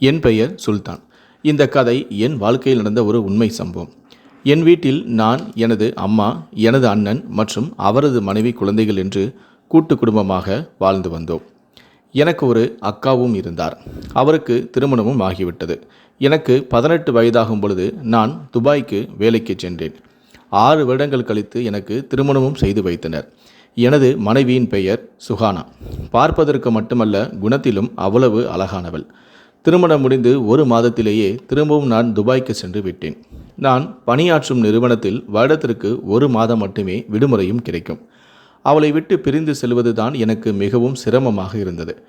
என் பெயர் சுல்தான். இந்த கதை என் வாழ்க்கையில் நடந்த ஒரு உண்மை சம்பவம். என் வீட்டில் நான் எனது அம்மா எனது அண்ணன் மற்றும் அவரது மனைவி குழந்தைகள் என்று கூட்டு குடும்பமாக வாழ்ந்து வந்தோம். எனக்கு ஒரு அக்காவும் இருந்தார். அவருக்கு திருமணமும் ஆகிவிட்டது. எனக்கு பதினெட்டு வயதாகும் பொழுது நான் துபாய்க்கு வேலைக்கு சென்றேன். ஆறு வருடங்கள் கழித்து எனக்கு திருமணமும் செய்து வைத்தனர். எனது மனைவியின் பெயர் சுகானா பார்ப்பதற்கு மட்டுமல்ல குணத்திலும் அவ்வளவு அழகானவள். திருமணம் முடிந்து ஒரு மாதத்திலேயே திரும்பவும் நான் துபாய்க்கு சென்று விட்டேன். நான் பணியாற்றும் நிறுவனத்தில் வருடத்திற்கு ஒரு மாதம் மட்டுமே விடுமுறையும் கிடைக்கும். அவளை விட்டு பிரிந்து செல்வதுதான் எனக்கு மிகவும் சிரமமாக இருந்தது.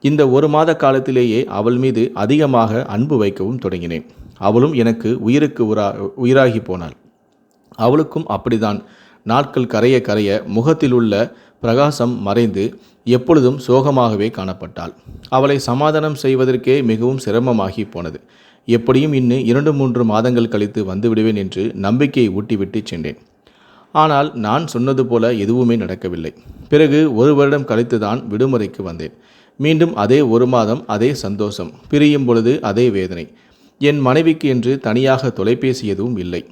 இந்த ஒரு மாத காலத்திலேயே அவள் மீது அதிகமாக அன்பு வைக்கவும் தொடங்கினேன். அவளும் எனக்கு உயிருக்கு உரா உயிராகி போனாள். அவளுக்கும் அப்படிதான். நாட்கள் கரைய கரைய முகத்தில் உள்ள பிரகாசம் மறைந்து எப்பொழுதும் சோகமாகவே காணப்பட்டாள். அவளை சமாதானம் செய்வதற்கே மிகவும் சிரமமாகி போனது. எப்படியும் இன்னும் இரண்டு மூன்று மாதங்கள் கழித்து வந்து விடுவேன் என்று நம்பிக்கையை ஊட்டிவிட்டு சென்றேன். ஆனால் நான் சொன்னது போல எதுவுமே நடக்கவில்லை. பிறகு ஒரு வருடம் கழித்து தான் விடுமுறைக்கு வந்தேன். மீண்டும் அதே ஒரு மாதம் அதே சந்தோஷம் பிரியும் பொழுது அதே வேதனை. என் மனைவிக்கு என்று தனியாக தொலைபேசி எதுவும் இல்லை.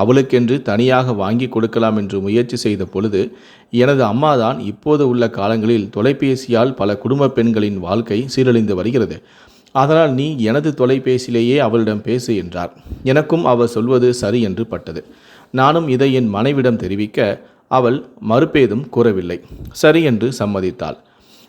அவளுக்கென்று தனியாக வாங்கி கொடுக்கலாம் என்று முயற்சி செய்த பொழுது எனது அம்மாதான் இப்போது உள்ள காலங்களில் தொலைபேசியால் பல குடும்ப பெண்களின் வாழ்க்கை சீரழிந்து வருகிறது. அதனால் நீ எனது தொலைபேசியிலேயே அவளிடம் பேசு என்றார். எனக்கும் அவர் சொல்வது சரி என்று பட்டது. நானும் இதை என் மனைவிடம் தெரிவிக்க அவள் மறுப்பேதும் கூறவில்லை. சரி என்று சம்மதித்தாள்.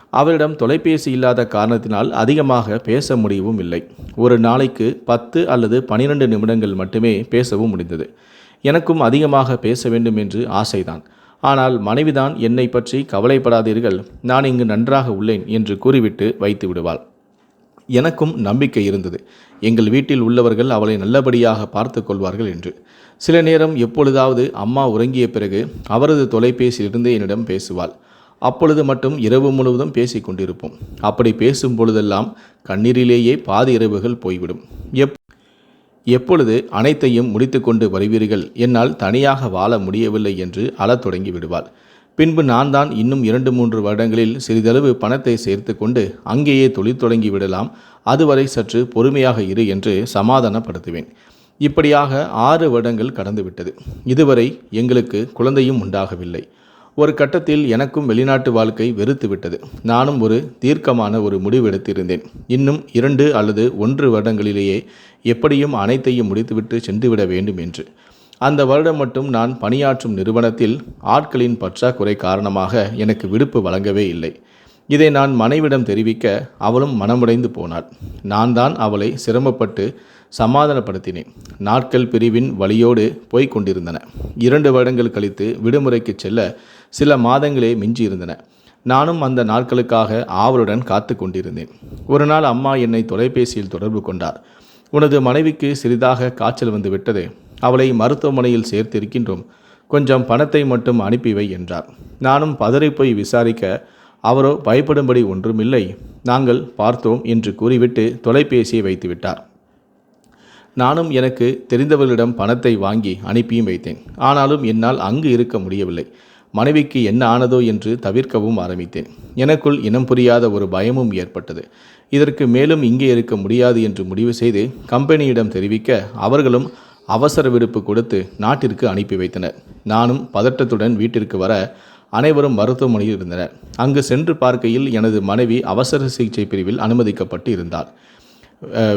அவளிடம் தொலைபேசி இல்லாத காரணத்தினால் அதிகமாக பேச முடியவும் இல்லை. ஒரு நாளைக்கு பத்து அல்லது பனிரெண்டு நிமிடங்கள் மட்டுமே பேசவும் முடிந்தது. எனக்கும் அதிகமாக பேச வேண்டும் என்று ஆசைதான். ஆனால் மனைவிதான் என்னை பற்றி கவலைப்படாதீர்கள். நான் இங்கு நன்றாக உள்ளேன் என்று கூறிவிட்டு வைத்து விடுவாள். எனக்கும் நம்பிக்கை இருந்தது. எங்கள் வீட்டில் உள்ளவர்கள் அவளை நல்லபடியாக பார்த்து கொள்வார்கள் என்று. சில நேரம் எப்பொழுதாவது அம்மா உறங்கிய பிறகு அவரது தொலைபேசியிலிருந்து என்னிடம் பேசுவாள். அப்பொழுது மட்டும் இரவு முழுவதும் பேசிக் கொண்டிருப்போம். அப்படி பேசும் பொழுதெல்லாம் கண்ணீரிலேயே பாதி இரவுகள் போய்விடும். எப் எப்பொழுது அனைத்தையும் முடித்துக்கொண்டு வருவீர்கள்? என்னால் தனியாக வாழ முடியவில்லை என்று அழத் தொடங்கி விடுவாள் பின்பு நான் தான் இன்னும் இரண்டு மூன்று வருடங்களில் சிறிதளவு பணத்தை சேர்த்து கொண்டு அங்கேயே தொழில் தொடங்கி விடலாம் அதுவரை சற்று பொறுமையாக இரு என்று சமாதானப்படுத்துவேன். இப்படியாக ஆறு வருடங்கள் கடந்துவிட்டது. இதுவரை எங்களுக்கு குழந்தையும் உண்டாகவில்லை. ஒரு கட்டத்தில் எனக்கும் வெளிநாட்டு வாழ்க்கை வெறுத்து விட்டது நானும் ஒரு தீர்க்கமான ஒரு முடிவு எடுத்திருந்தேன் இன்னும் இரண்டு அல்லது ஒன்று வருடங்களிலேயே எப்படியும் அனைத்தையும் முடித்துவிட்டு சென்றுவிட வேண்டும் என்று. அந்த வருடம் மட்டும் நான் பணியாற்றும் நிறுவனத்தில் ஆட்களின் பற்றாக்குறை காரணமாக எனக்கு விடுப்பு வழங்கவே இல்லை. இதை நான் மனைவிடம் தெரிவிக்க அவளும் மனமுடைந்து போனாள். நான் தான் அவளை சிரமப்பட்டு சமாதானப்படுத்தினேன். நாட்கள் பிரிவின் வழியோடு போய்க் கொண்டிருந்தன. இரண்டு வருடங்கள் கழித்து விடுமுறைக்கு செல்ல சில மாதங்களே மிஞ்சி இருந்தன நானும் அந்த நாட்களுக்காக ஆவலுடன் காத்து கொண்டிருந்தேன். ஒரு நாள் அம்மா என்னை தொலைபேசியில் தொடர்பு கொண்டார். உனது மனைவிக்கு சிறிதாக காய்ச்சல் வந்து விட்டது அவளை மருத்துவமனையில் சேர்த்திருக்கின்றோம். கொஞ்சம் பணத்தை மட்டும் அனுப்பிவை என்றார். நானும் பதறிப்போய் விசாரிக்க அவரோ பயப்படும்படி ஒன்றுமில்லை. நாங்கள் பார்த்தோம் என்று கூறிவிட்டு தொலைபேசியை வைத்துவிட்டார் நானும் எனக்கு தெரிந்தவர்களிடம் பணத்தை வாங்கி அனுப்பியும் வைத்தேன். ஆனாலும் என்னால் அங்கு இருக்க முடியவில்லை. மனைவிக்கு என்ன ஆனதோ என்று தவிர்க்கவும் ஆரம்பித்தேன். எனக்குள் இனம் புரியாத ஒரு பயமும் ஏற்பட்டது. இதற்கு மேலும் இங்கே இருக்க முடியாது என்று முடிவு செய்து கம்பெனியிடம் தெரிவிக்க அவர்களும் அவசர விடுப்பு கொடுத்து நாட்டிற்கு அனுப்பி வைத்தனர். நானும் பதட்டத்துடன் வீட்டிற்கு வர அனைவரும் மருத்துவமனையில் இருந்தனர். அங்கு சென்று பார்க்கையில் எனது மனைவி அவசர சிகிச்சை பிரிவில் அனுமதிக்கப்பட்டு இருந்தார்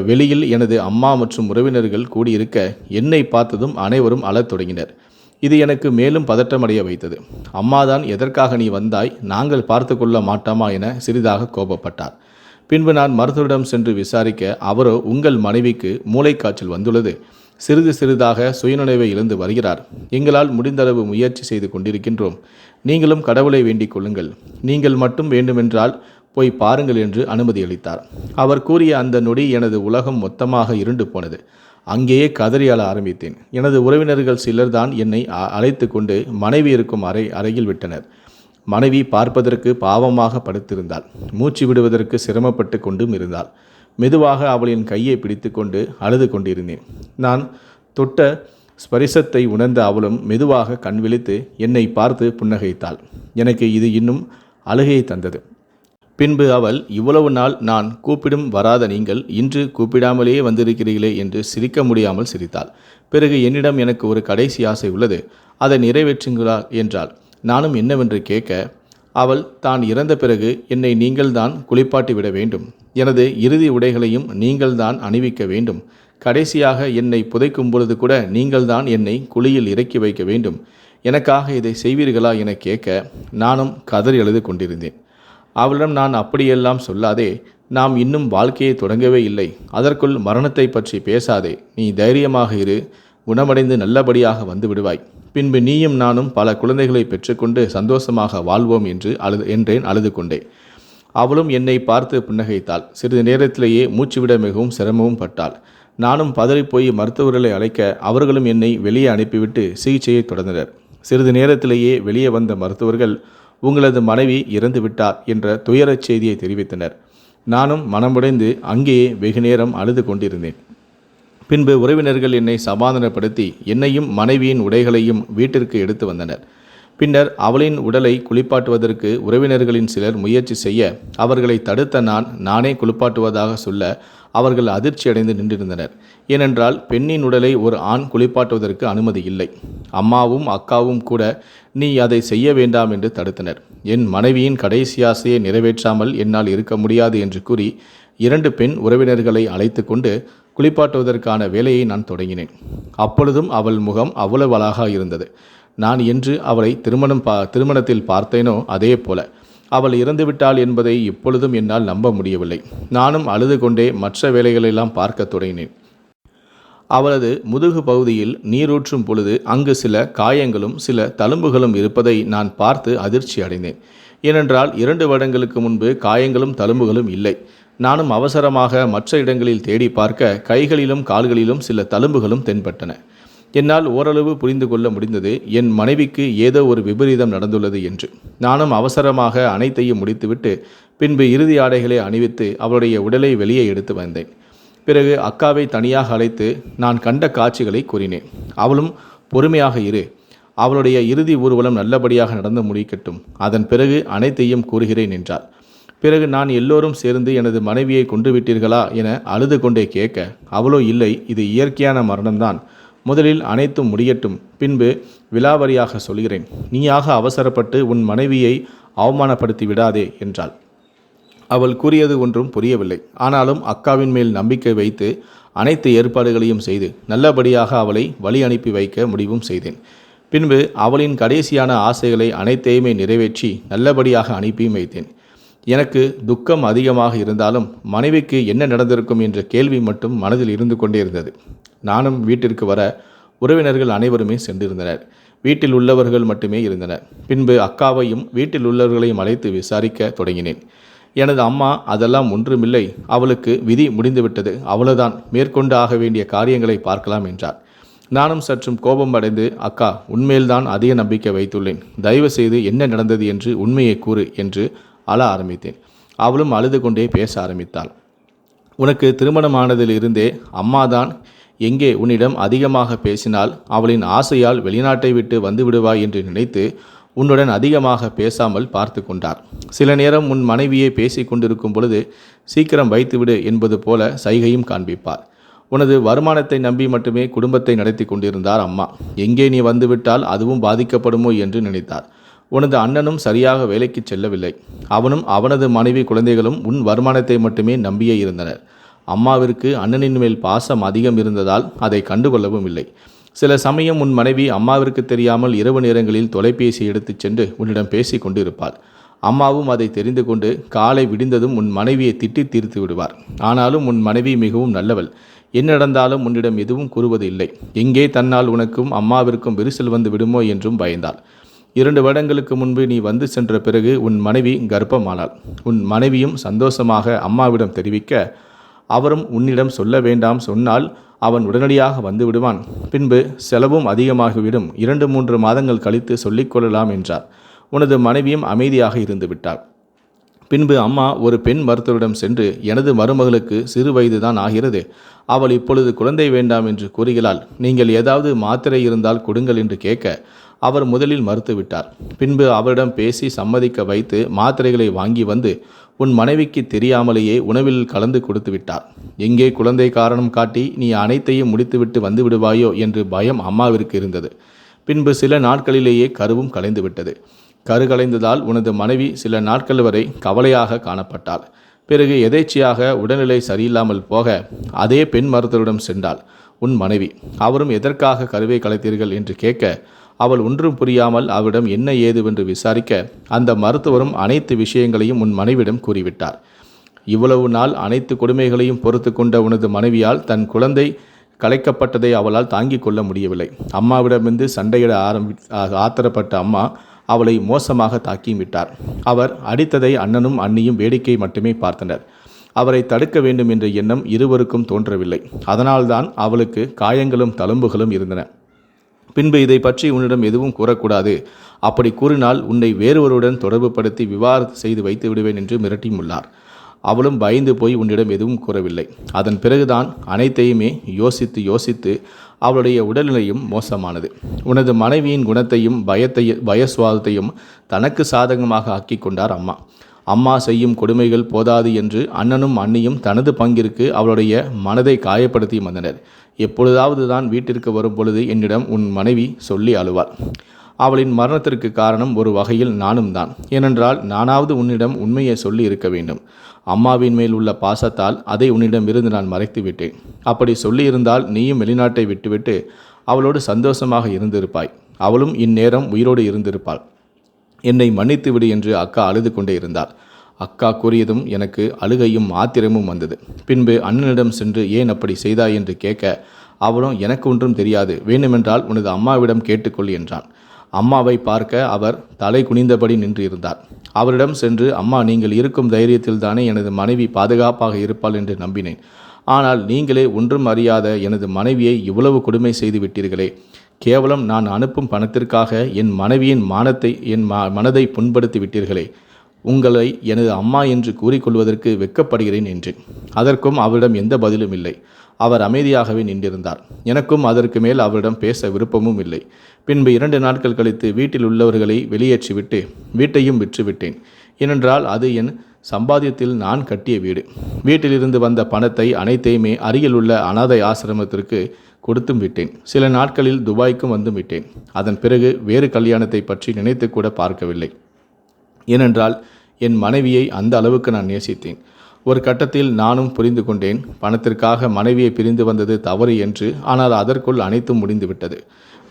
வெளியில் எனது அம்மா மற்றும் உறவினர்கள் கூடியிருக்க என்னை பார்த்ததும் அனைவரும் அழத் தொடங்கினர். இது எனக்கு மேலும் பதற்றமடைய வைத்தது. அம்மாதான் எதற்காக நீ வந்தாய்? நாங்கள் பார்த்து கொள்ள மாட்டோமா என சிறிதாக கோபப்பட்டார். பின்பு நான் மருத்துவரிடம் சென்று விசாரிக்க அவரோ உங்கள் மனைவிக்கு மூளைக்காய்ச்சல் வந்துள்ளது. சிறிது சிறிதாக சுயநினைவை இழந்து வருகிறார். எங்களால் முடிந்தளவு முயற்சி செய்து கொண்டிருக்கின்றோம். நீங்களும் கடவுளை வேண்டிக் கொள்ளுங்கள். நீங்கள் மட்டும் வேண்டுமென்றால் போய் பாருங்கள் என்று அனுமதி அளித்தார். அவர் கூறிய அந்த நொடி எனது உலகம் மொத்தமாக இருண்டு போனது. அங்கேயே கதறி அழ ஆரம்பித்தேன். எனது உறவினர்கள் சிலர் தான் என்னை அ- அழைத்து கொண்டு மனைவி இருக்கும் அறை அறையில் விட்டனர். மனைவி பார்ப்பதற்கு பாவமாக படுத்திருந்தாள். மூச்சு விடுவதற்கு சிரமப்பட்டு கொண்டும் இருந்தாள். மெதுவாக அவளின் கையை பிடித்துக்கொண்டு அழுது கொண்டிருந்தேன். நான் தொட்ட ஸ்பரிசத்தை உணர்ந்த அவளும் மெதுவாக கண் விழித்து என்னை பார்த்து புன்னகைத்தாள். எனக்கு இது இன்னும் அழுகையை தந்தது. பின்பு அவள் இவ்வளவு நாள் நான் கூப்பிடும் வராத நீங்கள் இன்று கூப்பிடாமலேயே வந்திருக்கிறீர்களே என்று சிரிக்க முடியாமல் சிரித்தாள். பிறகு என்னிடம் எனக்கு ஒரு கடைசி ஆசை உள்ளது. அதை நிறைவேற்றுங்களா? என்றாள். நானும் என்னவென்று கேட்க அவள் தான் இறந்த பிறகு என்னை நீங்கள்தான் குளிப்பாட்டி விட வேண்டும். எனது இறுதி உடைகளையும் நீங்கள்தான் அணிவிக்க வேண்டும். கடைசியாக என்னை புதைக்கும் பொழுது கூட நீங்கள்தான் என்னை குழியில் இறக்கி வைக்க வேண்டும். எனக்காக இதை செய்வீர்களா? என கேட்க நானும் கதறி எழுது கொண்டிருந்தேன். அவளிடம் நான் அப்படியெல்லாம் சொல்லாதே. நாம் இன்னும் வாழ்க்கையை தொடங்கவே இல்லை. அதற்குள் மரணத்தை பற்றி பேசாதே. நீ தைரியமாக இரு. குணமடைந்து நல்லபடியாக வந்து விடுவாய். பின்பு நீயும் நானும் பல குழந்தைகளை பெற்றுக்கொண்டு சந்தோஷமாக வாழ்வோம் என்று அழுது என்றேன் அழுது கொண்டே அவளும் என்னை பார்த்து புன்னகைத்தாள். சிறிது நேரத்திலேயே மூச்சுவிட மிகவும் சிரமமும் பட்டாள். நானும் பதறிப்போய் மருத்துவர்களை அழைக்க அவர்களும் என்னை வெளியே அனுப்பிவிட்டு சிகிச்சையை தொடர்ந்தனர். சிறிது நேரத்திலேயே வெளியே வந்த மருத்துவர்கள் உங்களது மனைவி இறந்து விட்டார் என்ற துயரச் செய்தியை தெரிவித்தனர். நானும் மனமுடைந்து அங்கேயே வெகுநேரம் அழுது கொண்டிருந்தேன். பின்பு உறவினர்கள் என்னை சமாதானப்படுத்தி என்னையும் மனைவியின் உடைகளையும் வீட்டிற்கு எடுத்து வந்தனர். பின்னர் அவளின் உடலை குளிப்பாட்டுவதற்கு உறவினர்களின் சிலர் முயற்சி செய்ய அவர்களை தடுத்த நான் நானே குளிப்பாட்டுவதாக சொல்ல அவர்கள் அதிர்ச்சியடைந்து நின்றிருந்தனர். ஏனென்றால் பெண்ணின் உடலை ஒரு ஆண் குளிப்பாட்டுவதற்கு அனுமதி இல்லை. அம்மாவும் அக்காவும் கூட நீ அதை செய்ய வேண்டாம் என்று தடுத்தனர். என் மனைவியின் கடைசி ஆசையை நிறைவேற்றாமல் என்னால் இருக்க முடியாது என்று கூறி இரண்டு பெண் உறவினர்களை அழைத்து கொண்டு குளிப்பாட்டுவதற்கான வேலையை நான் தொடங்கினேன். அப்பொழுதும் அவள் முகம் அவ்வளவு அழகாக இருந்தது. நான் என்று அவளை திருமணம் பா திருமணத்தில் பார்த்தேனோ அதே போல. அவள் இறந்துவிட்டாள் என்பதை இப்பொழுதும் என்னால் நம்ப முடியவில்லை. நானும் அழுது கொண்டே மற்ற வேலைகளெல்லாம் பார்க்க தொடங்கினேன். அவளது முதுகு பகுதியில் நீரூற்றும் பொழுது அங்கு சில காயங்களும் சில தழும்புகளும் இருப்பதை நான் பார்த்து அதிர்ச்சி அடைந்தேன். ஏனென்றால் இரண்டு வருடங்களுக்கு முன்பு காயங்களும் தழும்புகளும் இல்லை. நானும் அவசரமாக மற்ற இடங்களில் தேடி பார்க்க கைகளிலும் கால்களிலும் சில தழும்புகளும் தென்பட்டன. என்னால் ஓரளவு புரிந்து கொள்ள முடிந்தது. என் மனைவிக்கு ஏதோ ஒரு விபரீதம் நடந்துள்ளது என்று. நானும் அவசரமாக அனைத்தையும் முடித்துவிட்டு பின்பு இறுதி ஆடைகளை அணிவித்து அவளுடைய உடலை வெளியே எடுத்து வந்தேன். பிறகு அக்காவை தனியாக அழைத்து நான் கண்ட காட்சிகளை கூறினேன். அவளும் பொறுமையாக இரு. அவளுடைய இறுதி ஊர்வலம் நல்லபடியாக நடந்து முடிக்கட்டும். அதன் பிறகு அனைத்தையும் கூறுகிறேன் என்றார் பிறகு நான் எல்லோரும் சேர்ந்து எனது மனைவியை கொண்டு விட்டீர்களா என அழுது கொண்டே கேட்க அவளோ இல்லை. இது இயற்கையான மரணம்தான். முதலில் அனைத்தும் முடியட்டும். பின்பு விலாவரியாக சொல்கிறேன். நீயாக அவசரப்பட்டு உன் மனைவியை அவமானப்படுத்தி விடாதே என்றாள். அவள் கூறியது ஒன்றும் புரியவில்லை. ஆனாலும் அக்காவின் மேல் நம்பிக்கை வைத்து அனைத்து ஏற்பாடுகளையும் செய்து நல்லபடியாக அவளை வழி அனுப்பி வைக்க முடிவும் செய்தேன். பின்பு அவளின் கடைசியான ஆசைகளை அனைத்தையுமே நிறைவேற்றி நல்லபடியாக அனுப்பியும் வைத்தேன். எனக்கு துக்கம் அதிகமாக இருந்தாலும் மனைவிக்கு என்ன நடந்திருக்கும் என்ற கேள்வி மட்டும் மனதில் இருந்து கொண்டே இருந்தது. நானும் வீட்டிற்கு வர உறவினர்கள் அனைவருமே சென்றிருந்தனர். வீட்டில் உள்ளவர்கள் மட்டுமே இருந்தனர். பின்பு அக்காவையும் வீட்டில் உள்ளவர்களையும் அழைத்து விசாரிக்க தொடங்கினேன். எனது அம்மா அதெல்லாம் ஒன்றுமில்லை. அவளுக்கு விதி முடிந்துவிட்டது. அவ்வளவுதான் மேற்கொண்டு ஆக வேண்டிய காரியங்களை பார்க்கலாம் என்றார். நானும் சற்றும் கோபம் அடைந்து அக்கா உண்மையில்தான் அதிக நம்பிக்கை வைத்துள்ளேன். தயவு செய்து என்ன நடந்தது என்று உண்மையை கூறு என்று அழ ஆரம்பித்தேன். அவளும் அழுது கொண்டே பேச ஆரம்பித்தாள். உனக்கு திருமணமானதில் இருந்தே அம்மாதான் எங்கே உன்னிடம் அதிகமாக பேசினால் அவளின் ஆசையால் வெளிநாட்டை விட்டு வந்து விடுவாய் என்று நினைத்து உன்னுடன் அதிகமாக பேசாமல் பார்த்து கொண்டார். சில நேரம் உன் மனைவியை பேசி கொண்டிருக்கும் பொழுது சீக்கிரம் வைத்துவிடு என்பது போல சைகையும் காண்பிப்பார். உனது வருமானத்தை நம்பி மட்டுமே குடும்பத்தை நடத்தி கொண்டிருந்தார் அம்மா. எங்கே நீ வந்துவிட்டால் அதுவும் பாதிக்கப்படுமோ என்று நினைத்தார். உனது அண்ணனும் சரியாக வேலைக்கு செல்லவில்லை. அவனும் அவனது மனைவி குழந்தைகளும் உன் வருமானத்தை மட்டுமே நம்பியே இருந்தனர். அம்மாவிற்கு அண்ணனின் மேல் பாசம் அதிகம் இருந்ததால் அதை கண்டுகொள்ளவும் இல்லை. சில சமயம் உன் மனைவி அம்மாவிற்கு தெரியாமல் இரவு நேரங்களில் தொலைபேசி எடுத்துச் சென்று உன்னிடம் பேசி கொண்டிருப்பாள். அம்மாவும் அதை தெரிந்து கொண்டு காலை விடிந்ததும் உன் மனைவியை திட்டி தீர்த்து விடுவார். ஆனாலும் உன் மனைவி மிகவும் நல்லவள். என்ன நடந்தாலும் உன்னிடம் எதுவும் கூறுவது இல்லை. எங்கே தன்னால் உனக்கும் அம்மாவிற்கும் விரிசல் வந்து விடுமோ என்றும் பயந்தாள். இரண்டு வருடங்களுக்கு முன்பு நீ வந்து சென்ற பிறகு உன் மனைவி கர்ப்பமானாள். உன் மனைவியும் சந்தோஷமாக அம்மாவிடம் தெரிவிக்க அவரும் உன்னிடம் சொல்ல வேண்டாம் சொன்னால் அவன் உடனடியாக வந்து விடுவான். பின்பு செலவும் அதிகமாகிவிடும். இரண்டு மூன்று மாதங்கள் கழித்து சொல்லிக்கொள்ளலாம் என்றார். உனது மனைவியும் அமைதியாக இருந்து விட்டார் பின்பு அம்மா ஒரு பெண் மருத்துவரிடம் சென்று எனது மருமகளுக்கு சிறு வயதுதான் ஆகிறது. அவள் இப்பொழுது குழந்தை வேண்டாம் என்று கூறுகிறாள். நீங்கள் ஏதாவது மாத்திரை இருந்தால் கொடுங்கள் என்று கேட்க அவர் முதலில் மறுத்துவிட்டார். பின்பு அவரிடம் பேசி சம்மதிக்க வைத்து மாத்திரைகளை வாங்கி வந்து உன் மனைவிக்கு தெரியாமலேயே உணவில் கலந்து கொடுத்து விட்டார். எங்கே குழந்தை காரணம் காட்டி நீ அனைத்தையும் முடித்துவிட்டு வந்து விடுவாயோ? என்று பயம் அம்மாவிற்கு இருந்தது. பின்பு சில நாட்களிலேயே கருவும் கலைந்துவிட்டது கரு கலைந்ததால் உனது மனைவி சில நாட்கள் வரை கவலையாக காணப்பட்டாள். பிறகு எதேச்சியாக உடல்நிலை சரியில்லாமல் போக அதே பெண் மருத்துவரிடம் சென்றாள். உன் மனைவி அவரும் எதற்காக கருவை கலைத்தீர்கள்? என்று கேட்க அவள் ஒன்றும் புரியாமல் அவரிடம் என்ன ஏதுவென்று விசாரிக்க அந்த மருத்துவரும் அனைத்து விஷயங்களையும் உன் மனைவிடம் கூறிவிட்டார். இவ்வளவு நாள் அனைத்து கொடுமைகளையும் பொறுத்து கொண்ட உனது மனைவியால் தன் குழந்தை கலைக்கப்பட்டதை அவளால் தாங்கிக் கொள்ள முடியவில்லை. அம்மாவிடமிருந்து சண்டையிட ஆரம்பி ஆத்திரப்பட்ட அம்மா அவளை மோசமாக தாக்கியும் விட்டார். அவர் அடித்ததை அண்ணனும் அண்ணியும் வேடிக்கை மட்டுமே பார்த்தனர். அவரை தடுக்க வேண்டும் என்ற எண்ணம் இருவருக்கும் தோன்றவில்லை. அதனால்தான் அவளுக்கு காயங்களும் தழும்புகளும் இருந்தன. பின்பு இதை பற்றி உன்னிடம் எதுவும் கூறக்கூடாது. அப்படி கூறினால் உன்னை வேறொருவருடன் தொடர்புபடுத்தி விவாகரத்து செய்து வைத்து விடுவேன் என்று மிரட்டியுள்ளார் அவளும் பயந்து போய் உன்னிடம் எதுவும் கூறவில்லை. அதன் பிறகுதான் அனைத்தையுமே யோசித்து யோசித்து அவளுடைய உடல்நிலையும் மோசமானது. உனது மனைவியின் குணத்தையும் பயத்தையும் பயசுவாதத்தையும் தனக்கு சாதகமாக ஆக்கி கொண்டார் அம்மா. அம்மா செய்யும் கொடுமைகள் போதாது என்று அண்ணனும் அண்ணியும் தனது பங்கிற்கு அவளுடைய மனதை காயப்படுத்தி வந்தனர். எப்பொழுதாவது தான் வீட்டிற்கு வரும் பொழுது என்னிடம் உன் மனைவி சொல்லி அழுவாள். அவளின் மரணத்திற்கு காரணம் ஒரு வகையில் நானும் தான். ஏனென்றால் நானாவது உன்னிடம் உண்மையை சொல்லி இருக்க வேண்டும். அம்மாவின் மேல் உள்ள பாசத்தால் அதை உன்னிடம் இருந்து நான் மறைத்து விட்டேன். அப்படி சொல்லியிருந்தால் நீயும் வெளிநாட்டை விட்டுவிட்டு அவளோடு சந்தோஷமாக இருந்திருப்பாய். அவளும் இந்நேரம் உயிரோடு இருந்திருப்பாள். என்னை மன்னித்துவிடு என்று அக்கா அழுது கொண்டே இருந்தாள். அக்கா கூறியதும் எனக்கு அழுகையும் ஆத்திரமும் வந்தது. பின்பு அண்ணனிடம் சென்று ஏன் அப்படி செய்தாய் என்று கேட்க அவளும் எனக்கு ஒன்றும் தெரியாது வேண்டுமென்றால் உனது அம்மாவிடம் கேட்டுக்கொள் என்றான். அம்மாவை பார்க்க அவர் தலை குனிந்தபடி நின்று இருந்தார். அவரிடம் சென்று அம்மா நீங்கள் இருக்கும் தைரியத்தில் தானே எனது மனைவி பாதுகாப்பாக இருப்பாள் என்று நம்பினேன். ஆனால் நீங்களே ஒன்றும் அறியாத எனது மனைவியை இவ்வளவு கொடுமை செய்து விட்டீர்களே கேவலம் நான் அனுப்பும் பணத்திற்காக என் மனைவியின் மானத்தை என் ம மனதை புண்படுத்தி விட்டீர்களே உங்களை எனது அம்மா என்று கூறிக்கொள்வதற்கு வெட்கப்படுகிறேன் என்றேன். அதற்கும் அவரிடம் எந்த பதிலும் இல்லை. அவர் அமைதியாகவே நின்றிருந்தார். எனக்கும் அதற்கு மேல் அவரிடம் பேச விருப்பமும் இல்லை. பின்பு இரண்டு நாட்கள் கழித்து வீட்டில் உள்ளவர்களை வெளியேற்றிவிட்டு வீட்டையும் விற்றுவிட்டேன். ஏனென்றால் அது என் சம்பாத்தியத்தில் நான் கட்டிய வீடு. வீட்டிலிருந்து வந்த பணத்தை அனைத்தையுமே அருகில் உள்ள அனாதை ஆசிரமத்திற்கு கொடுத்தும் விட்டேன். சில நாட்களில் துபாய்க்கும் வந்து விட்டேன். அதன் பிறகு வேறு கல்யாணத்தை பற்றி நினைத்து கூட பார்க்கவில்லை. ஏனென்றால் என் மனைவியை அந்த அளவுக்கு நான் நேசித்தேன். ஒரு கட்டத்தில் நானும் புரிந்து கொண்டேன் பணத்திற்காக மனைவியை பிரிந்து வந்தது தவறு என்று ஆனால் அதற்குள் அனைத்தும் முடிந்துவிட்டது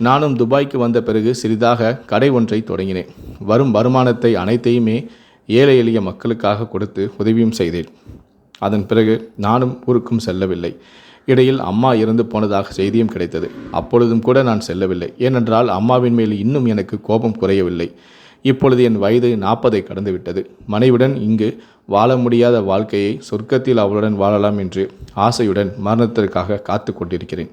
நானும் துபாய்க்கு வந்த பிறகு சிறிதாக கடை ஒன்றை தொடங்கினேன். வரும் வருமானத்தை அனைத்தையுமே ஏழை எளிய மக்களுக்காக கொடுத்து உதவியும் செய்தேன். அதன் பிறகு நானும் ஊருக்கும் செல்லவில்லை. இடையில் அம்மா இறந்து போனதாக செய்தியும் கிடைத்தது. அப்பொழுதும் கூட நான் செல்லவில்லை. ஏனென்றால் அம்மாவின் மேல் இன்னும் எனக்கு கோபம் குறையவில்லை. இப்பொழுது என் வயது நாற்பதை கடந்துவிட்டது. மனைவிடன் இங்கு வாழ முடியாத வாழ்க்கையை சொர்க்கத்தில் அவளுடன் வாழலாம் என்று ஆசையுடன் மரணத்திற்காக காத்து கொண்டிருக்கிறேன்.